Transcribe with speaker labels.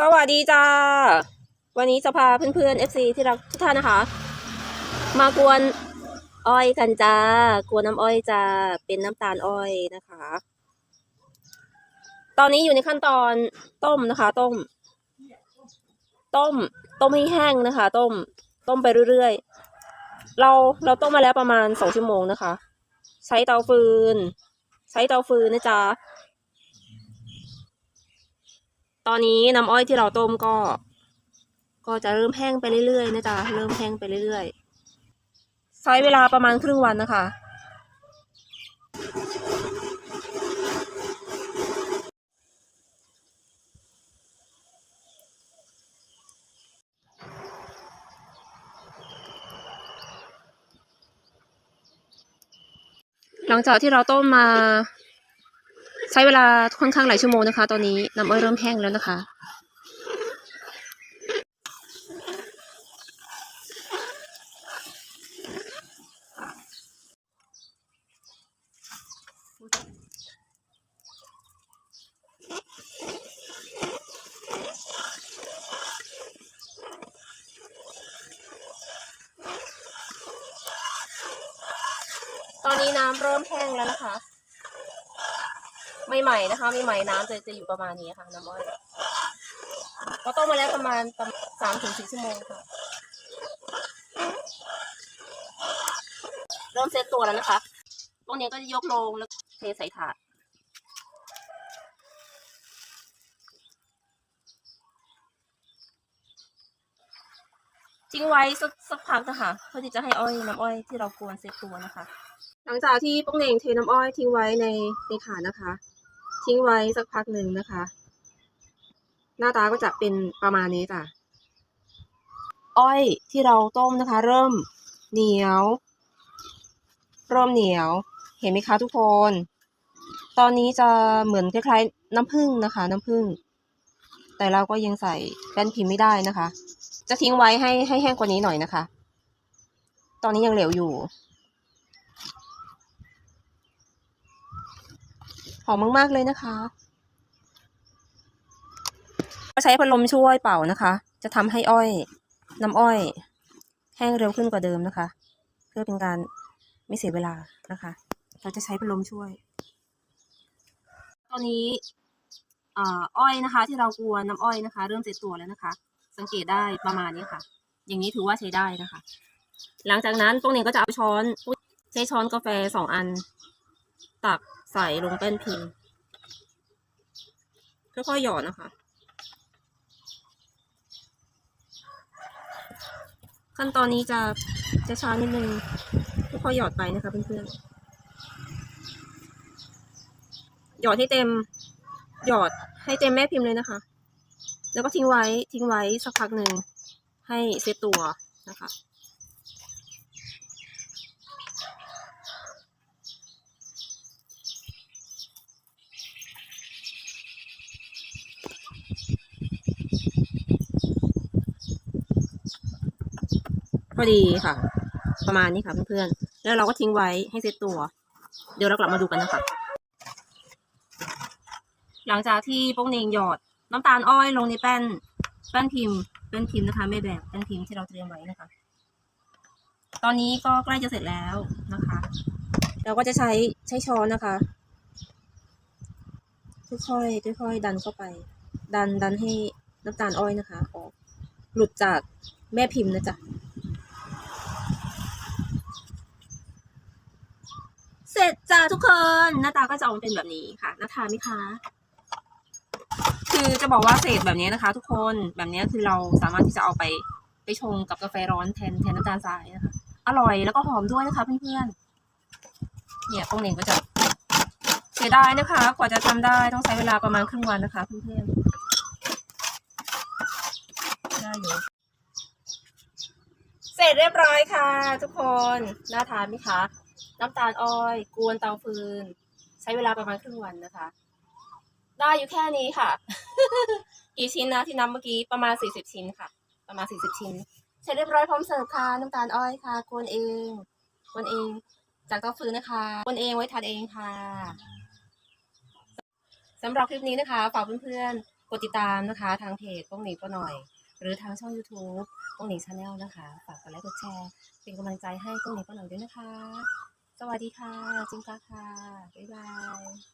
Speaker 1: สวัสดีจ้า วันนี้จะพาเพื่อนๆ FC ที่รักทุกท่านนะคะ มากวนอ้อยกันจ้ากวนน้ำอ้อยจ้าเป็นน้ำตาลอ้อยนะคะ ตอนนี้อยู่ในขั้นตอนต้มนะคะ ต้ม ต้ม ต้มให้แห้งนะคะ ต้ม ต้มไปเรื่อยๆ เราเราต้มมาแล้วประมาณสองชั่วโมงนะคะ ใช้เตาฟืน ใช้เตาฟืนนะจ๊ะ ตอนนี้น้ำอ้อยที่เราต้มก็ ก็จะเริ่มแห้งไปเรื่อยๆนะจ๊ะเริ่มแห้งไปเรื่อยๆใช้เวลาประมาณครึ่งวันนะคะหลังจากที่เราต้มมา ใช้เวลาค่อนข้างหลายชั่วโมงนะคะ ตอนนี้น้ำอ้อยเริ่มแห้งแล้วนะคะ ตอนนี้น้ำเริ่มแห้งแล้วนะคะ ใหม่นะคะไม่ใหม่น้ำจะจะอยู่ประมาณนี้ค่ะน้ำอ้อยก็ต้มมาแล้วประมาณสามถึงสี่ชั่วโมงค่ะ เริ่มเซตตัวแล้วนะคะตรงนี้ก็จะยกลงแล้วเทใส่ถาดทิ้งไว้สักสักพักนะคะเพื่อที่จะให้อ้อยน้ำอ้อยที่เรากวนเซตตัวนะคะ หลังจากที่ป้องเหน่งเทน้ำอ้อยทิ้งไว้ในในถาดนะคะ ทิ้งไว้สักพักหนึ่งนะคะ หน้าตาก็จะเป็นประมาณนี้จ้ะอ้อยที่เราต้มนะคะ เริ่มเหนียว เริ่มเหนียว เห็นไหมคะทุกคน ตอนนี้จะเหมือนคล้ายๆ น้ำผึ้งนะคะ น้ำผึ้งแต่เราก็ยังใส่แป้นพิมพ์ไม่ได้นะคะ จะทิ้งไว้ให้ให้แห้งกว่านี้หน่อยนะคะ ตอนนี้ยังเหลวอยู่ หอมมาก ๆ เลยนะคะ ก็ใช้พัดลมช่วยเป่านะคะ จะทำให้อ้อยน้ำอ้อย แห้งเร็วขึ้นกว่าเดิมนะคะ เพื่อเป็นการไม่เสียเวลานะคะ เราจะใช้พัดลมช่วย ตอนนี้อ้อยนะคะ ที่เรากวนน้ำอ้อยนะคะ เริ่มเสร็จตัวแล้วนะคะ สังเกตได้ประมาณนี้ค่ะ อย่างนี้ถือว่าใช้ได้นะคะ หลังจากนั้นตรงนี้ก็จะเอาช้อนใช้ช้อนกาแฟสองอัน ตัก ใส่ลงแป้นพิมพ์ค่อยๆหยอดนะคะ ขั้นตอนนี้จะจะช้านิดนึงค่อยๆหยอดไปนะคะเพื่อนๆหยอดให้เต็มหยอดให้เต็มแม่พิมพ์เลยนะคะ แล้วก็ทิ้งไว้ทิ้งไว้สักพักหนึ่งให้เซตตัวนะคะ พอดีค่ะ ประมาณนี้ค่ะเพื่อนๆแล้วเราก็ทิ้งไว้ให้เซตตัว เดี๋ยวเรากลับมาดูกันนะคะ หลังจากที่โป้งเนงหยอดน้ำตาลอ้อยลงในแป้นแป้นพิมพ์แป้นพิมพ์นะคะ ไม่แบบแป้นพิมพ์ที่เราเตรียมไว้นะคะ ตอนนี้ก็ใกล้จะเสร็จแล้วนะคะ เราก็จะใช้ใช้ช้อนนะคะค่อยๆค่อยๆดันเข้าไป ดันดันให้น้ำตาลอ้อยนะคะออกหลุดจากแม่พิมพ์นะจ๊ะ เสร็จจ้าทุกคนหน้าตาก็จะออกมาเป็นแบบนี้ค่ะน่าทานไหมคะ คือจะบอกว่าเศษแบบนี้นะคะ ทุกคนแบบนี้คือเราสามารถที่จะเอาไปไปชงกับกาแฟร้อนแทนแทนน้ำตาลทรายนะคะ อร่อยแล้วก็หอมด้วยนะคะเพื่อนๆเนี่ยพวกเน่งก็จะเสียดายนะคะ กว่าจะทำได้ต้องใช้เวลาประมาณครึ่งวันนะคะเพื่อนๆได้อยู่เสร็จเรียบร้อยค่ะ ทุกคนน่าทานไหมคะ น้ำตาลอ้อยกวนเตาฟืน ใช้เวลาประมาณครึ่งวันนะคะ ได้อยู่แค่นี้ค่ะ กี่ชิ้นนะที่นับเมื่อกี้ประมาณสี่สิบชิ้นค่ะ ประมาณสี่สิบชิ้นเสร็จเรียบร้อยพร้อมเสิร์ฟค่ะน้ำตาลอ้อยค่ะกวนเองกวนเอง จากเตาฟืนนะคะกวนเองไว้ทานเองค่ะสำหรับคลิปนี้นะคะฝากเพื่อนๆกดติดตามนะคะ ทางเพจป้องหนีป้าหน่อย หรือทางช่อง YouTube ป้องหนีชาแนลนะคะ ฝากกดไลค์กดแชร์ เป็นกำลังใจให้ป้องหนีป้าหน่อยด้วยนะคะ สวัสดีค่ะจิงกาค่ะ บ๊ายบาย